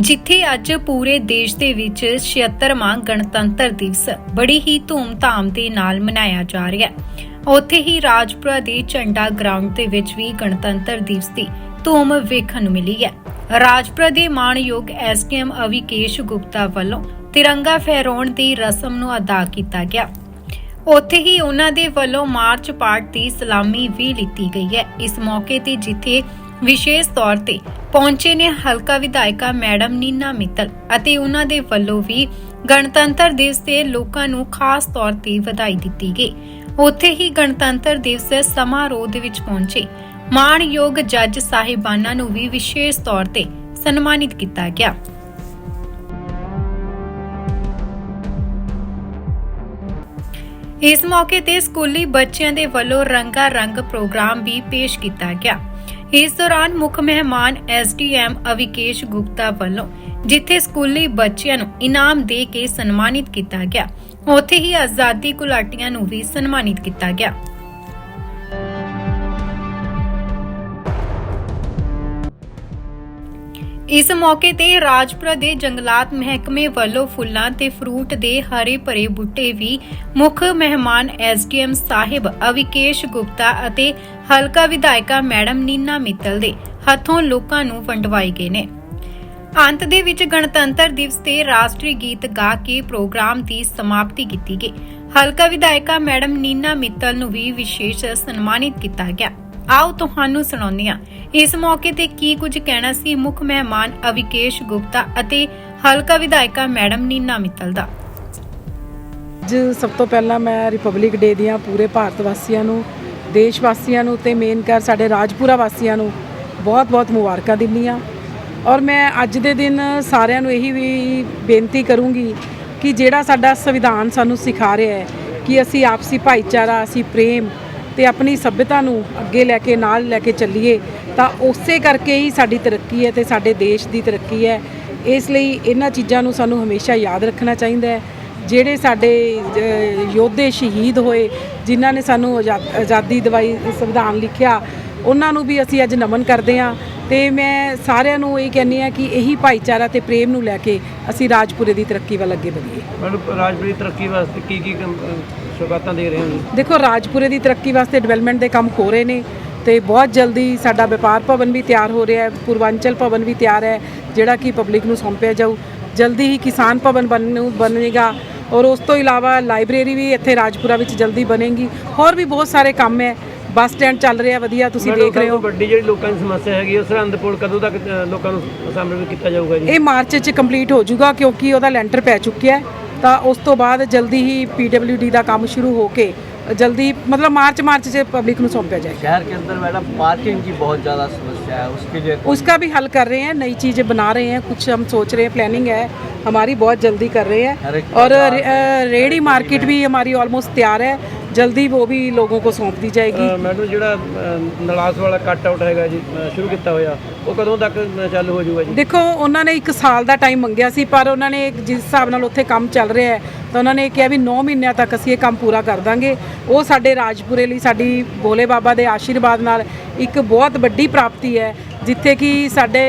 ਜਿੱਥੇ ਅੱਜ ਪੂਰੇ ਦੇਸ਼ ਦੇ ਵਿੱਚ 76ਵਾਂ ਗਣਤੰਤਰ ਦਿਵਸ ਬੜੀ ਹੀ ਧੂਮ-ਧਾਮ ਦੇ ਨਾਲ ਮਨਾਇਆ ਜਾ ਰਿਹਾ ਹੈ। ਉੱਥੇ ਹੀ ਰਾਜਪੁਰਾ ਦੇ ਝੰਡਾ ਗਰਾਊਂਡ ਦੇ ਵਿੱਚ ਵੀ ਗਣਤੰਤਰ ਦਿਵਸ ਦੀ ਧੂਮ ਵੇਖਣ ਨੂੰ ਮਿਲੀ ਹੈ। ਰਾਜਪੁਰਾ ਦੇ ਮਾਣਯੋਗ ਐਸਡੀਐਮ ਅਵਿਕੇਸ਼ ਗੁਪਤਾ ਵੱਲੋਂ ਤਿਰੰਗਾ ਫਹਿਰਾਉਣ ਦੀ ਰਸਮ ਨੂੰ ਅਦਾ ਕੀਤਾ ਗਿਆ। ਉੱਥੇ ਹੀ ਉਹਨਾਂ ਦੇ ਵੱਲੋਂ ਮਾਰਚ ਪਾਰਟ ਦੀ ਸਲਾਮੀ ਵੀ ਲਿੱਤੀ ਗਈ ਹੈ। ਇਸ ਮੌਕੇ ਤੇ ਜਿੱਥੇ ਵਿਸ਼ੇਸ਼ ਤੌਰ ਤੇ ਪਹੁੰਚੇ ਨੇ ਹਲਕਾ ਵਿਧਾਇਕਾ ਮੈਡਮ ਨੀਨਾ ਮਿੱਤਲ ਅਤੇ ਉਹਨਾਂ ਦੇ ਵੱਲੋਂ ਵੀ ਗਣਤੰਤਰ ਦਿਵਸ ਤੇ ਲੋਕਾਂ ਨੂੰ ਖਾਸ ਤੌਰ ਤੇ ਵਧਾਈ ਦਿੱਤੀ ਗਈ। ਉੱਥੇ ਹੀ ਗਣਤੰਤਰ ਦਿਵਸ ਸਮਾਰੋਹ ਦੇ ਵਿੱਚ ਪਹੁੰਚੇ ਮਾਣਯੋਗ ਜੱਜ ਸਾਹਿਬਾਨਾਂ ਨੂੰ ਵੀ ਵਿਸ਼ੇਸ਼ ਤੌਰ ਤੇ ਸਨਮਾਨਿਤ ਕੀਤਾ ਗਿਆ। ਇਸ ਮੌਕੇ ਤੇ ਸਕੂਲੀ ਬੱਚਿਆਂ ਦੇ ਵੱਲੋਂ ਰੰਗਾ ਰੰਗ ਪ੍ਰੋਗਰਾਮ ਵੀ ਪੇਸ਼ ਕੀਤਾ ਗਿਆ। ਇਸ ਦੌਰਾਨ ਮੁੱਖ ਮਹਿਮਾਨ ਐਸਡੀਐਮ ਅਵਿਕੇਸ਼ ਗੁਪਤਾ ਵੱਲੋਂ, ਜਿੱਥੇ ਸਕੂਲੀ ਬੱਚਿਆਂ ਨੂੰ ਇਨਾਮ ਦੇ ਕੇ ਸਨਮਾਨਿਤ ਕੀਤਾ ਗਿਆ, ਉੱਥੇ ਹੀ ਆਜ਼ਾਦੀ ਘੁਲਾਟੀਆਂ ਨੂੰ ਵੀ ਸਨਮਾਨਿਤ ਕੀਤਾ ਗਿਆ। ਇਸ ਮੌਕੇ ਤੇ ਰਾਜਪੁਰਾ ਦੇ ਜੰਗਲਾਤ ਮਹਿਕਮੇ ਵੱਲੋਂ ਫੁੱਲਾਂ ਤੇ ਫਰੂਟ ਦੇ ਹਰੇ ਭਰੇ ਬੂਟੇ ਵੀ ਮੁੱਖ ਮਹਿਮਾਨ ਐਸਡੀਐਮ ਸਾਹਿਬ ਅਵਿਕੇਸ਼ ਗੁਪਤਾ ਅਤੇ ਹਲਕਾ ਵਿਧਾਇਕਾ ਮੈਡਮ ਨੀਨਾ ਮਿੱਤਲ ਦੇ ਹੱਥੋਂ ਲੋਕਾਂ ਨੂੰ ਵੰਡਵਾਏ ਗਏ ਨੇ। ਅੰਤ ਦੇ ਵਿੱਚ ਗਣਤੰਤਰ ਦਿਵਸ ਤੇ ਰਾਸ਼ਟਰੀ ਗੀਤ ਗਾ ਕੇ ਪ੍ਰੋਗਰਾਮ ਦੀ ਸਮਾਪਤੀ ਕੀਤੀ ਗਈ। ਹਲਕਾ ਵਿਧਾਇਕਾ ਮੈਡਮ ਨੀਨਾ ਮਿੱਤਲ ਨੂੰ ਵੀ ਵਿਸ਼ੇਸ਼ ਸਨਮਾਨਿਤ ਕੀਤਾ ਗਿਆ। ਆਓ ਤੁਹਾਨੂੰ ਸੁਣਾਉਂਦੇ ਹਾਂ। ਇਸ ਮੌਕੇ ਤੇ ਕੀ ਕੁਝ ਕਹਿਣਾ ਸੀ ਮੁੱਖ ਮਹਿਮਾਨ ਅਵਿਕੇਸ਼ ਗੁਪਤਾ ਅਤੇ ਹਲਕਾ ਵਿਧਾਇਕਾ ਮੈਡਮ ਨੀਨਾ ਮਿੱਤਲ ਦਾ। ਅੱਜ ਸਭ ਤੋਂ ਪਹਿਲਾਂ ਮੈਂ ਰਿਪਬਲਿਕ ਡੇ ਦੀਆਂ ਪੂਰੇ ਭਾਰਤ ਵਾਸੀਆਂ ਨੂੰ ਦੇਸ਼ ਵਾਸੀਆਂ ਨੂੰ ਤੇ ਮੇਨ ਕਰ ਸਾਡੇ ਰਾਜਪੁਰਾ ਵਾਸੀਆਂ ਨੂੰ ਬਹੁਤ-ਬਹੁਤ ਮੁਬਾਰਕਾਂ ਦਿੰਦੀ ਹਾਂ। ਔਰ ਮੈਂ ਅੱਜ ਦੇ ਦਿਨ ਸਾਰਿਆਂ ਨੂੰ ਇਹੀ ਵੀ ਬੇਨਤੀ ਕਰੂੰਗੀ ਕਿ ਜਿਹੜਾ ਸਾਡਾ ਸੰਵਿਧਾਨ ਸਾਨੂੰ ਸਿਖਾ ਰਿਹਾ ਹੈ ਕਿ ਅਸੀਂ ਆਪਸੀ ਭਾਈਚਾਰਾ, ਅਸੀਂ ਪ੍ਰੇਮ ਤੇ ਆਪਣੀ ਸਭਿਅਤਾ ਨੂੰ ਅੱਗੇ ਲੈ ਕੇ, ਨਾਲ ਲੈ ਕੇ ਚੱਲੀਏ, ਤਾਂ ਉਸੇ ਕਰਕੇ ਹੀ ਸਾਡੀ ਤਰੱਕੀ ਹੈ ਤੇ ਸਾਡੇ ਦੇਸ਼ ਦੀ ਤਰੱਕੀ ਹੈ। ਇਸ ਲਈ ਇਹਨਾਂ ਚੀਜ਼ਾਂ ਨੂੰ ਸਾਨੂੰ ਹਮੇਸ਼ਾ ਯਾਦ ਰੱਖਣਾ ਚਾਹੀਦਾ ਹੈ। ਜਿਹੜੇ ਸਾਡੇ ਯੋਧੇ ਸ਼ਹੀਦ ਹੋਏ ਜਿਨ੍ਹਾਂ ਨੇ ਸਾਨੂੰ ਆਜ਼ਾ- ਆਜ਼ਾਦੀ ਦਿਵਾਈ ਸੰਵਿਧਾਨ ਲਿਖਿਆ ਉਹਨਾਂ ਨੂੰ ਵੀ ਅਸੀਂ ਅੱਜ ਨਮਨ ਕਰਦੇ ਹਾਂ। ਤੇ ਮੈਂ ਸਾਰਿਆਂ ਨੂੰ ਇਹ ਕਹਿੰਦੀ ਹਾਂ ਕਿ ਇਹੀ ਭਾਈਚਾਰਾ ਤੇ ਪ੍ਰੇਮ ਨੂੰ ਲੈ ਕੇ ਅਸੀਂ ਰਾਜਪੁਰੇ ਦੀ ਤਰੱਕੀ ਵੱਲ ਅੱਗੇ ਵਧੀਏ। ਮੈਡਮ ਰਾਜਪੁਰੀ ਤਰੱਕੀ ਵਾਸਤੇ ਕੀ ਕੀ ਸੌਗਾਤਾਂ ਦੇ ਰਹੇ ਹੋ? ਦੇਖੋ ਰਾਜਪੁਰੇ ਦੀ ਤਰੱਕੀ ਵਾਸਤੇ ਡਿਵੈਲਪਮੈਂਟ ਦੇ ਕੰਮ ਹੋ ਰਹੇ ਨੇ ਤੇ ਬਹੁਤ ਜਲਦੀ ਸਾਡਾ ਵਪਾਰ ਭਵਨ ਵੀ ਤਿਆਰ ਹੋ ਰਿਹਾ ਹੈ ਪੂਰਵਾਂਚਲ ਭਵਨ ਵੀ ਤਿਆਰ ਹੈ ਜਿਹੜਾ ਕਿ ਪਬਲਿਕ ਨੂੰ ਸੌਂਪਿਆ ਜਾਊ। ਜਲਦੀ ਹੀ ਕਿਸਾਨ ਭਵਨ ਬਣਨ ਬਣੇਗਾ। ਔਰ ਉਸ ਤੋਂ ਇਲਾਵਾ ਲਾਇਬ੍ਰੇਰੀ ਵੀ ਇੱਥੇ ਰਾਜਪੁਰਾ ਵਿੱਚ ਜਲਦੀ ਬਣੇਗੀ। ਹੋਰ ਵੀ ਬਹੁਤ ਸਾਰੇ ਕੰਮ ਹੈ। ਬੱਸ ਸਟੈਂਡ ਚੱਲ ਰਿਹਾ ਵਧੀਆ ਤੁਸੀਂ ਦੇਖ ਰਹੇ ਹੋ। ਵੱਡੀ ਜਿਹੜੀ ਲੋਕਾਂ ਦੀ ਸਮੱਸਿਆ ਹੈਗੀ ਉਹ ਸਰਹੰਦ ਪੁਲ ਕਦੋਂ ਤੱਕ ਲੋਕਾਂ ਨੂੰ ਸਾਹਮਣੇ ਕੀਤਾ ਜਾਊਗਾ ਜੀ? ਇਹ ਮਾਰਚ 'ਚ ਕੰਪਲੀਟ ਹੋ ਜਾਊਗਾ ਕਿਉਂਕਿ ਉਹਦਾ ਲੈਂਟਰ ਪੈ ਚੁੱਕਿਆ ਤਾਂ ਉਸ ਤੋਂ ਬਾਅਦ ਜਲਦੀ ਹੀ ਪੀਡਬਲਯੂਡੀ ਦਾ ਕੰਮ ਸ਼ੁਰੂ ਹੋ ਕੇ ਜਲਦੀ ਮਤਲਬ ਮਾਰਚ ਮਾਰਚ 'ਚ ਪਬਲਿਕ ਨੂੰ ਸੌਂਪਿਆ ਜਾਏਗਾ शहर के अंदर मैडम पार्किंग की बहुत ज़्यादा समस्या है उसके लिए उसका भी हल कर रहे हैं नई चीज़ें बना रहे हैं कुछ हम सोच रहे हैं प्लानिंग है हमारी बहुत जल्दी कर रहे हैं हर एक और बाजार रे- अ, रेहड़ी मार्केट भी हमारी ऑलमोस्ट तैयार है जल्दी वो भी लोगों को सौंप दी जाएगी ਅਹ, ਮੈਡਮ ਜਿਹੜਾ ਅਹ, ਨਲਾਸ ਵਾਲਾ ਕੱਟ ਆਊਟ ਹੈਗਾ ਜੀ ਅਹ, ਸ਼ੁਰੂ ਕੀਤਾ ਹੋਇਆ ਉਹ ਕਦੋਂ ਤੱਕ ਅਹ, ਚਾਲੂ ਹੋ ਜਾਊਗਾ ਜੀ ਦੇਖੋ ਉਹਨਾਂ ਨੇ 1 ਸਾਲ ਦਾ ਟਾਈਮ ਮੰਗਿਆ ਸੀ ਪਰ ਉਹਨਾਂ ਨੇ ਜਿਸ ਹਿਸਾਬ ਨਾਲ ਉੱਥੇ ਕੰਮ ਚੱਲ ਰਿਹਾ ਹੈ ਤਾਂ ਉਹਨਾਂ ਨੇ ਕਿਹਾ ਵੀ 9 ਮਹੀਨਿਆਂ ਤੱਕ ਅਸੀਂ ਇਹ ਕੰਮ ਪੂਰਾ ਕਰ ਦਾਂਗੇ। ਉਹ ਸਾਡੇ ਰਾਜਪੁਰੇ ਲਈ ਸਾਡੀ ਭੋਲੇ ਬਾਬਾ ਦੇ ਆਸ਼ੀਰਵਾਦ ਨਾਲ ਇੱਕ ਬਹੁਤ ਵੱਡੀ ਪ੍ਰਾਪਤੀ ਹੈ, ਜਿੱਥੇ ਕਿ ਸਾਡੇ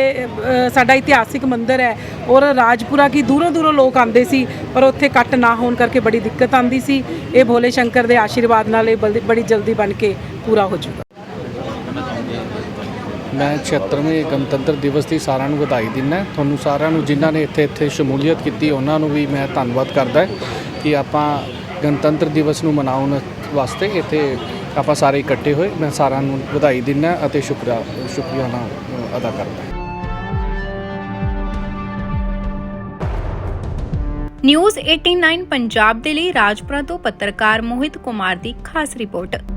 ਸਾਡਾ ਇਤਿਹਾਸਿਕ ਮੰਦਿਰ ਹੈ ਔਰ ਰਾਜਪੁਰਾ ਕੀ ਦੂਰੋਂ ਦੂਰੋਂ ਲੋਕ ਆਉਂਦੇ ਸੀ, ਪਰ ਉੱਥੇ ਕੱਟ ਨਾ ਹੋਣ ਕਰਕੇ ਬੜੀ ਦਿੱਕਤ ਆਉਂਦੀ ਸੀ। ਇਹ ਭੋਲੇ ਸ਼ੰਕਰ ਦੇ ਆਸ਼ੀਰਵਾਦ ਨਾਲ ਇਹ ਬਲਦੀ- ਬੜੀ ਜਲਦੀ ਬਣ ਕੇ ਪੂਰਾ ਹੋ ਜਾਊਗਾ ਮੈਂ 76ਵੇਂ ਗਣਤੰਤਰ ਦਿਵਸ ਦੀ ਸਾਰਿਆਂ ਨੂੰ ਵਧਾਈ ਦਿੰਦਾ ਤੁਹਾਨੂੰ ਸਾਰਿਆਂ ਨੂੰ ਜਿਨ੍ਹਾਂ ਨੇ ਇੱਥੇ ਇੱਥੇ ਸ਼ਮੂਲੀਅਤ ਕੀਤੀ, ਉਹਨਾਂ ਨੂੰ ਵੀ ਮੈਂ ਧੰਨਵਾਦ ਕਰਦਾ ਕਿ ਆਪਾਂ ਗਣਤੰਤਰ ਦਿਵਸ ਨੂੰ ਮਨਾਉਣ ਵਾਸਤੇ ਇੱਥੇ ਆਪਾਂ ਸਾਰੇ ਇਕੱਠੇ ਹੋਏ। ਮੈਂ ਸਾਰਿਆਂ ਨੂੰ ਵਧਾਈ ਦਿੰਦਾ ਅਤੇ ਸ਼ੁਕਰੀਆ ਸ਼ੁਕਰੀਆ ਅਦਾ ਕਰਦਾ ਨਿਊਜ਼ 89 ਪੰਜਾਬ ਦੇ ਲਈ ਰਾਜਪੁਰਾ ਤੋਂ ਪੱਤਰਕਾਰ ਮੋਹਿਤ ਕੁਮਾਰ ਦੀ ਖਾਸ ਰਿਪੋਰਟ।